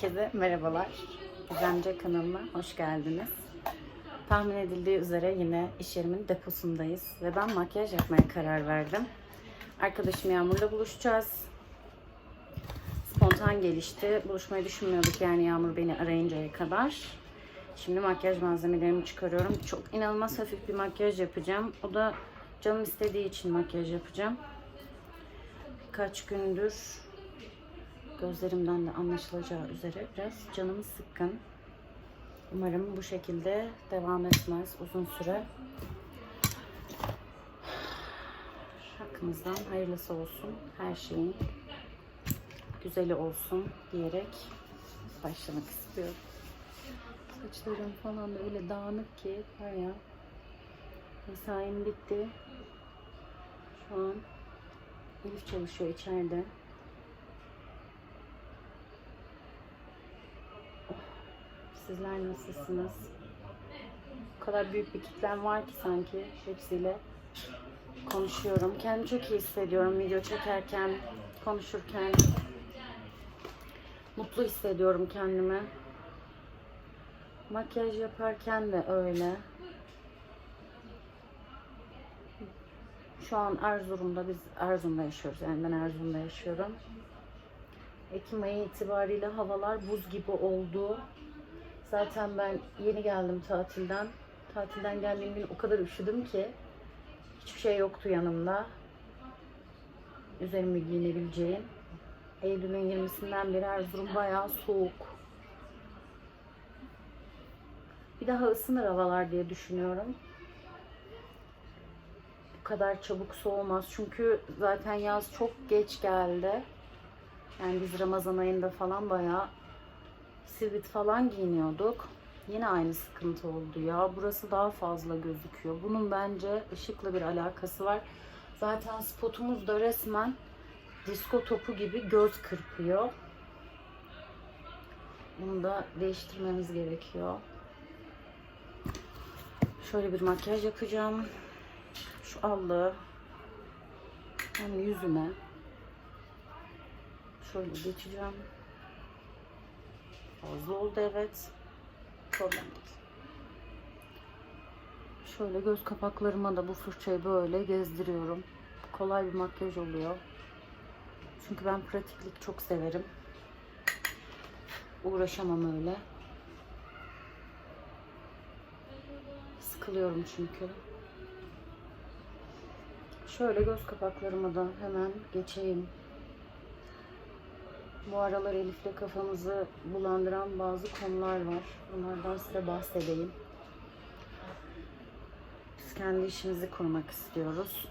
Herkese merhabalar. Gizemce kanalıma hoş geldiniz. Tahmin edildiği üzere yine iş yerimin deposundayız ve ben makyaj yapmaya karar verdim. Arkadaşım Yağmur'la buluşacağız. Spontan gelişti. Buluşmayı düşünmüyorduk yani Yağmur beni arayıncaya kadar. Şimdi makyaj malzemelerimi çıkarıyorum. Çok inanılmaz hafif bir makyaj yapacağım. O da canım istediği için makyaj yapacağım. Kaç gündür gözlerimden de anlaşılacağı üzere biraz canım sıkkın. Umarım bu şekilde devam etmez uzun süre. Hakkımızdan hayırlısı olsun. Her şeyin güzeli olsun diyerek başlamak istiyorum. Saçlarım falan da öyle dağınık ki var ya. Mesaim bitti. Şu an Elif çalışıyor içeride. Sizler nasılsınız? O kadar büyük bir kitlem var ki sanki hepsiyle konuşuyorum. Kendimi çok iyi hissediyorum video çekerken, konuşurken. Mutlu hissediyorum kendimi. Makyaj yaparken de öyle. Şu an Erzurum'da, biz Erzurum'da yaşıyoruz. Yani ben Erzurum'da yaşıyorum. Ekim ayı itibariyle havalar buz gibi oldu. Zaten ben yeni geldim tatilden. Tatilden geldiğim gün o kadar üşüdüm ki hiçbir şey yoktu yanımda. Üzerime giyinebileceğim. Eylül'ün 20'sinden beri Erzurum bayağı soğuk. Bir daha ısınır havalar diye düşünüyorum. Bu kadar çabuk soğumaz. Çünkü zaten yaz çok geç geldi. Yani biz Ramazan ayında falan bayağı sivit falan giyiniyorduk. Yine aynı sıkıntı oldu ya. Burası daha fazla gözüküyor. Bunun bence ışıkla bir alakası var. Zaten spotumuz da resmen disko topu gibi göz kırpıyor. Bunu da değiştirmemiz gerekiyor. Şöyle bir makyaj yapacağım. Şu allığı hem yüzüme şöyle geçeceğim. Fazla oldu evet. Problem değil. Şöyle göz kapaklarıma da bu fırçayı böyle gezdiriyorum. Kolay bir makyaj oluyor. Çünkü ben pratiklik çok severim. Uğraşamam öyle. Sıkılıyorum çünkü. Şöyle göz kapaklarıma da hemen geçeyim. Bu aralar Elif'le kafamızı bulandıran bazı konular var. Onlardan size bahsedeyim. Biz kendi işimizi kurmak istiyoruz.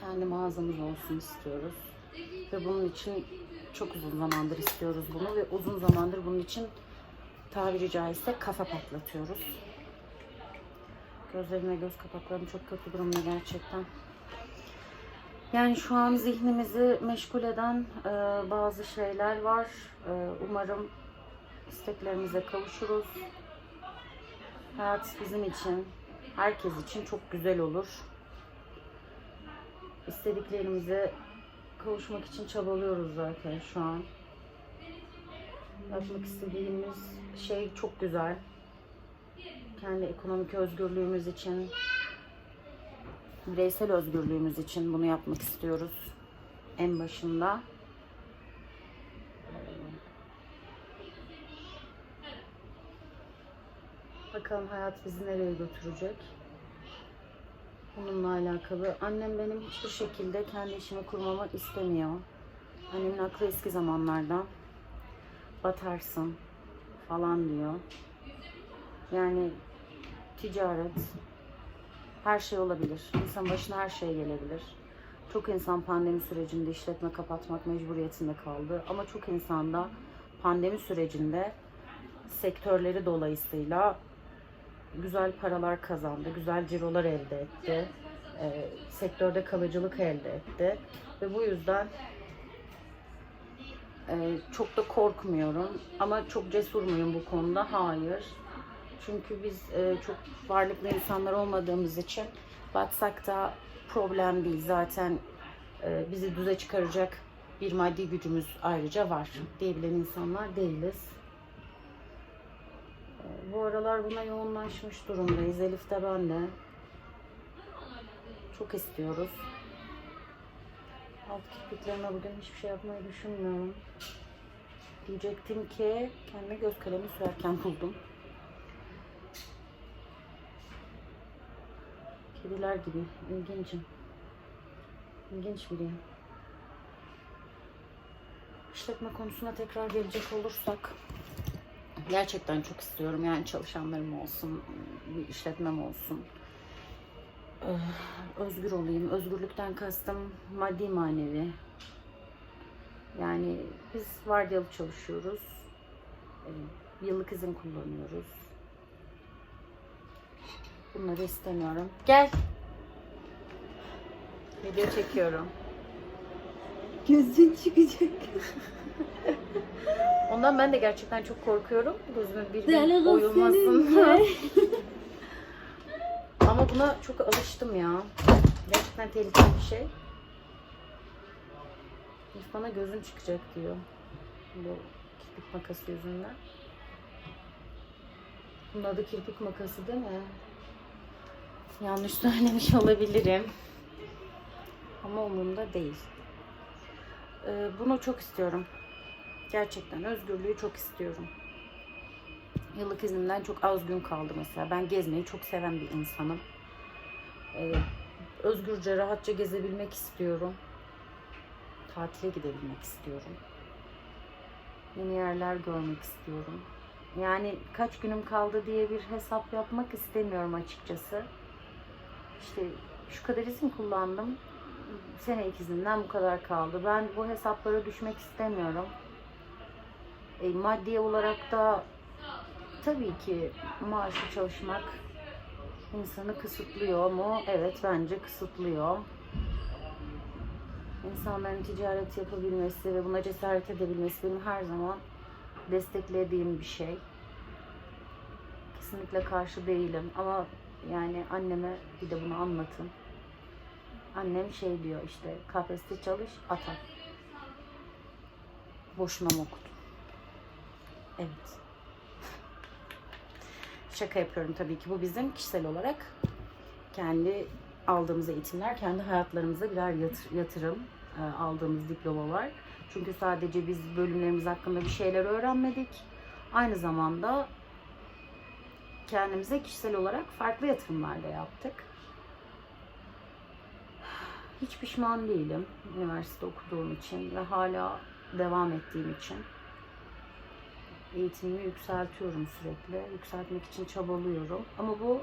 Kendi mağazamız olsun istiyoruz. Ve bunun için çok uzun zamandır istiyoruz bunu ve uzun zamandır bunun için tabiri caizse kafa patlatıyoruz. Gözlerime göz kapaklarım çok kötü durumda gerçekten. Yani şu an zihnimizi meşgul eden e, bazı şeyler var. E, umarım isteklerimize kavuşuruz. Hayat bizim için, herkes için çok güzel olur. İstediklerimize kavuşmak için çabalıyoruz zaten şu an. Yapmak istediğimiz şey çok güzel. Kendi ekonomik özgürlüğümüz için, bireysel özgürlüğümüz için bunu yapmak istiyoruz en başında. Bakalım hayat bizi nereye götürecek. Bununla alakalı. Annem benim hiçbir şekilde kendi işimi kurmamı istemiyor. Annemin aklı eski zamanlardan batarsın falan diyor. Yani ticaret, her şey olabilir. İnsan başına her şey gelebilir. Çok insan pandemi sürecinde işletme kapatmak mecburiyetinde kaldı. Ama çok insan da pandemi sürecinde sektörleri dolayısıyla güzel paralar kazandı, güzel cirolar elde etti. Ee, sektörde kalıcılık elde etti. Ve bu yüzden e, çok da korkmuyorum. Ama çok cesur muyum bu konuda? Hayır. Çünkü biz e, çok varlıklı insanlar olmadığımız için batsak da problem değil. Zaten e, bizi düze çıkaracak bir maddi gücümüz ayrıca var diyebilen insanlar değiliz. Ee, Bu aralar buna yoğunlaşmış durumdayız. Elif de ben de. Çok istiyoruz. Alt kirpiklerime bugün hiçbir şey yapmayı düşünmüyorum. Diyecektim ki kendime göz kalemi sürerken buldum. Kediler gibi. İlgincim. İlginç biriyim. İşletme konusuna tekrar gelecek olursak gerçekten çok istiyorum. Yani çalışanlarım olsun, bir işletmem olsun. Ee, Özgür olayım. Özgürlükten kastım maddi manevi. Yani biz vardiyalı çalışıyoruz. Ee, Yıllık izin kullanıyoruz. Bunları istemiyorum. Gel. Video çekiyorum. Gözün çıkacak. Ondan ben de gerçekten çok korkuyorum. Gözümün bir gün oyulmasın. Ama buna çok alıştım ya. Gerçekten tehlikeli bir şey. Bana gözün çıkacak diyor. Bu kirpik makası yüzünden. Bunun adı kirpik makası değil mi? Yanlış söylemiş olabilirim. Ama umurumda değil. Ee, bunu çok istiyorum. Gerçekten özgürlüğü çok istiyorum. Yıllık iznimden çok az gün kaldı mesela. Ben gezmeyi çok seven bir insanım. Ee, özgürce, rahatça gezebilmek istiyorum. Tatile gidebilmek istiyorum. Yeni yerler görmek istiyorum. Yani kaç günüm kaldı diye bir hesap yapmak istemiyorum açıkçası. İşte şu kadar izin kullandım. Sene ikizinden bu kadar kaldı. Ben bu hesaplara düşmek istemiyorum. E, maddi olarak da tabii ki maaşlı çalışmak insanı kısıtlıyor mu? Evet bence kısıtlıyor. İnsanların ticaret yapabilmesi ve buna cesaret edebilmesi benim her zaman desteklediğim bir şey. Kesinlikle karşı değilim ama yani anneme bir de bunu anlatın. Annem şey diyor işte KPSS çalış atar. Boşuna mı okudun? Evet. Şaka yapıyorum tabii ki. Bu bizim kişisel olarak kendi aldığımız eğitimler, kendi hayatlarımıza birer yatır- yatırım e, aldığımız diplomalar. Çünkü sadece biz bölümlerimiz hakkında bir şeyler öğrenmedik. Aynı zamanda kendimize kişisel olarak farklı yatırımlar da yaptık. Hiç pişman değilim üniversite okuduğum için ve hala devam ettiğim için. Eğitimimi yükseltiyorum sürekli. Yükseltmek için çabalıyorum. Ama bu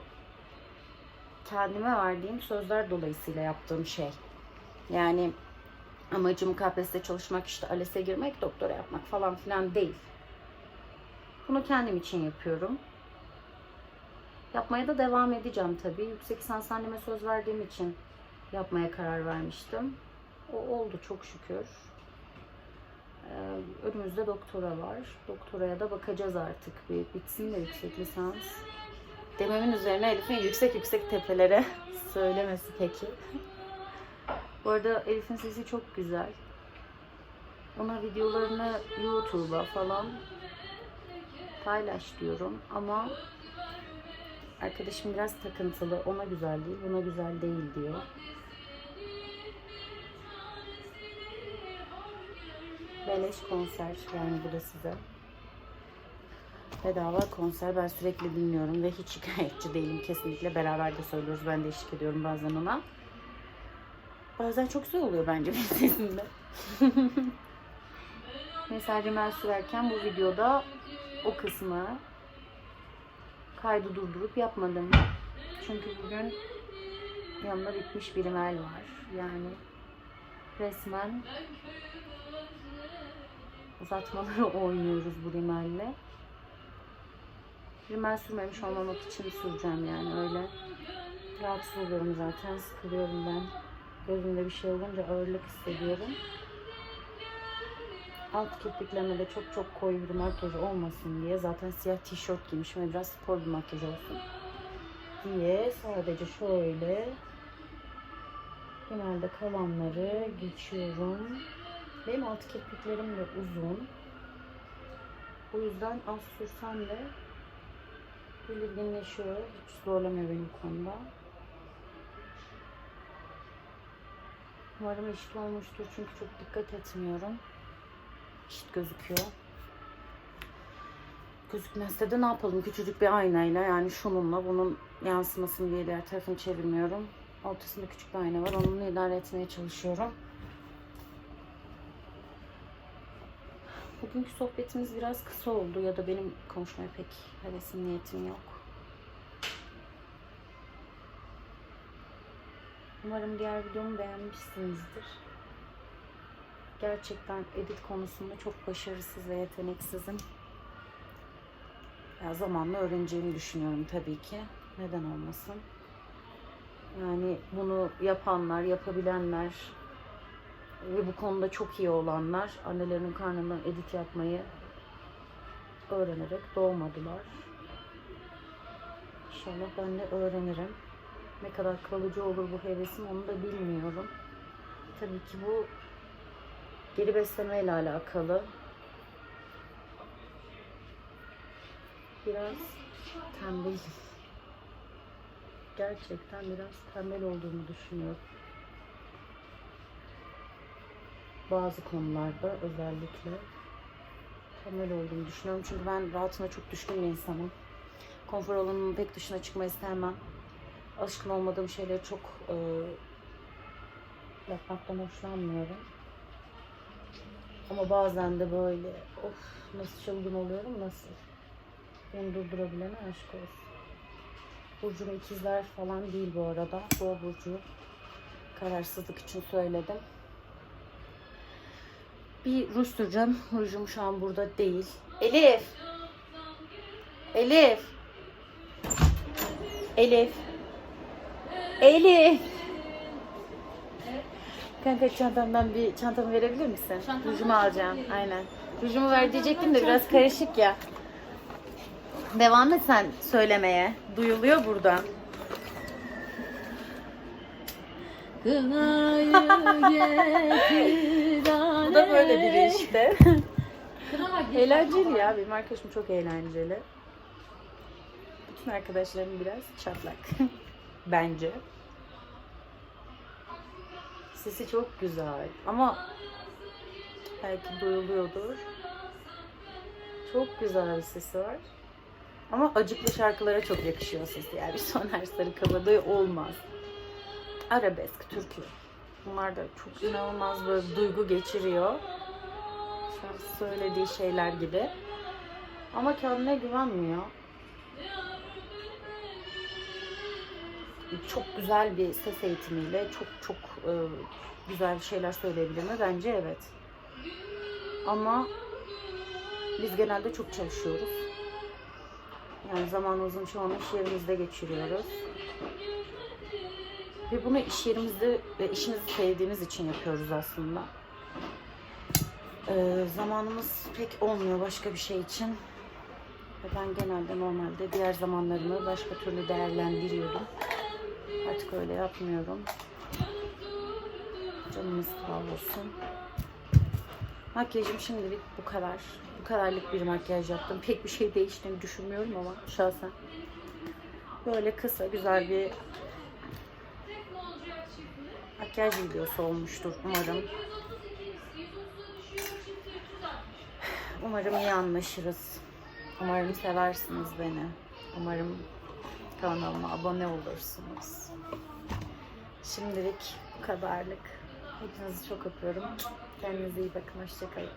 kendime verdiğim sözler dolayısıyla yaptığım şey. Yani amacım KPSS'de çalışmak, işte ALES'e girmek, doktora yapmak falan filan değil. Bunu kendim için yapıyorum. Yapmaya da devam edeceğim tabii. Yüksek lisans anneme söz verdiğim için yapmaya karar vermiştim. O oldu çok şükür. Ee, önümüzde doktora var. Doktoraya da bakacağız artık. Bir bitsin de yüksek lisans. Dememin üzerine Elif'in yüksek yüksek tepelere söylemesi peki. Bu arada Elif'in sesi çok güzel. Ona videolarını YouTube'a falan paylaş diyorum ama arkadaşım biraz takıntılı. Ona güzel değil, buna güzel değil diyor. Beleş konser yani bu da size. Bedava konser ben sürekli dinliyorum ve hiç şikayetçi değilim kesinlikle. Beraber de söylüyoruz. Ben de eşlik ediyorum bazen ona. Bazen çok güzel oluyor bence benim sesimde. Mesela rimel sürerken bu videoda o kısmı kaydı durdurup yapmadım. Çünkü bugün yanımda bitmiş bir rimel var. Yani resmen uzatmaları oynuyoruz bu rimelle. Rimel sürmemiş olmamak için süreceğim yani öyle. Rahatsız oluyorum zaten, sıkılıyorum ben. Gözümde bir şey olunca ağırlık hissediyorum. Alt kirpiklerime çok çok koyu bir makyaj olmasın diye zaten siyah tişört giymişim ve biraz spor bir makyaj olsun diye sadece şöyle genelde kalanları geçiyorum. Benim alt kirpiklerim de uzun. O yüzden az sürsem de belirginleşiyor. Hiç zorlamıyor beni bu konuda. Umarım eşit olmuştur çünkü çok dikkat etmiyorum. Eşit gözüküyor. Gözükmezse de ne yapalım? Küçücük bir aynayla yani şununla bunun yansımasını diye diğer tarafını çevirmiyorum. Ortasında küçük bir ayna var. Onunla idare etmeye çalışıyorum. Bugünkü sohbetimiz biraz kısa oldu ya da benim konuşmaya pek hevesim niyetim yok. Umarım diğer videomu beğenmişsinizdir. Gerçekten edit konusunda çok başarısız ve yeteneksizim. Ya zamanla öğreneceğimi düşünüyorum tabii ki. Neden olmasın? Yani bunu yapanlar, yapabilenler ve bu konuda çok iyi olanlar annelerinin karnından edit yapmayı öğrenerek doğmadılar. İnşallah ben de öğrenirim. Ne kadar kalıcı olur bu hevesim onu da bilmiyorum. Tabii ki bu geri besleme ile alakalı. Biraz tembel. Gerçekten biraz tembel olduğumu düşünüyorum. Bazı konularda özellikle tembel olduğumu düşünüyorum. Çünkü ben rahatına çok düşkün bir insanım. Konfor alanımın pek dışına çıkmayı sevmem. Alışkın olmadığım şeyleri çok e, yapmaktan hoşlanmıyorum. Ama bazen de böyle of nasıl çılgın oluyorum nasıl. Beni durdurabilene aşk olsun. Burcu'nun ikizler falan değil bu arada. Boğa Burcu. Kararsızlık için söyledim. Bir ruj süreceğim. Rujum şu an burada değil. Elif! Elif! Elif! Elif! Kanka çantamdan bir çantamı verebilir misin? Rujumu alacağım. Aynen. Rujumu ver diyecektim de biraz karışık ya. Devam et sen söylemeye. Duyuluyor buradan. Bu da böyle biri işte. eğlenceli ya. Benim arkadaşım çok eğlenceli. Bütün arkadaşlarım biraz çatlak. Bence. Sesi çok güzel. Ama belki duyuluyordur. Çok güzel bir sesi var. Ama acıklı şarkılara çok yakışıyor sesi. Yani bir Soner Sarı Kabadayı olmaz. Arabesk, türkü. Bunlar da çok inanılmaz böyle duygu geçiriyor. Söylediği şeyler gibi. Ama kendine güvenmiyor. Çok güzel bir ses eğitimiyle çok çok e, güzel şeyler söyleyebilir mi? Bence evet. Ama biz genelde çok çalışıyoruz. Yani zamanımızın çoğunu iş yerimizde geçiriyoruz. Ve bunu iş yerimizde ve işimizi sevdiğimiz için yapıyoruz aslında. Ee, zamanımız pek olmuyor başka bir şey için. Ve ben genelde normalde diğer zamanlarımı başka türlü değerlendiriyordum. Artık öyle yapmıyorum. Canımız sağ olsun. Makyajım şimdilik bu kadar. Bu kadarlık bir makyaj yaptım. Pek bir şey değiştiğini düşünmüyorum ama şahsen. Böyle kısa güzel bir makyaj videosu olmuştur umarım. Umarım iyi anlaşırız. Umarım seversiniz beni. Umarım kanalıma abone olursunuz. Şimdilik bu kadarlık. Hepinizi çok öpüyorum. Kendinize iyi bakın. Hoşçakalın.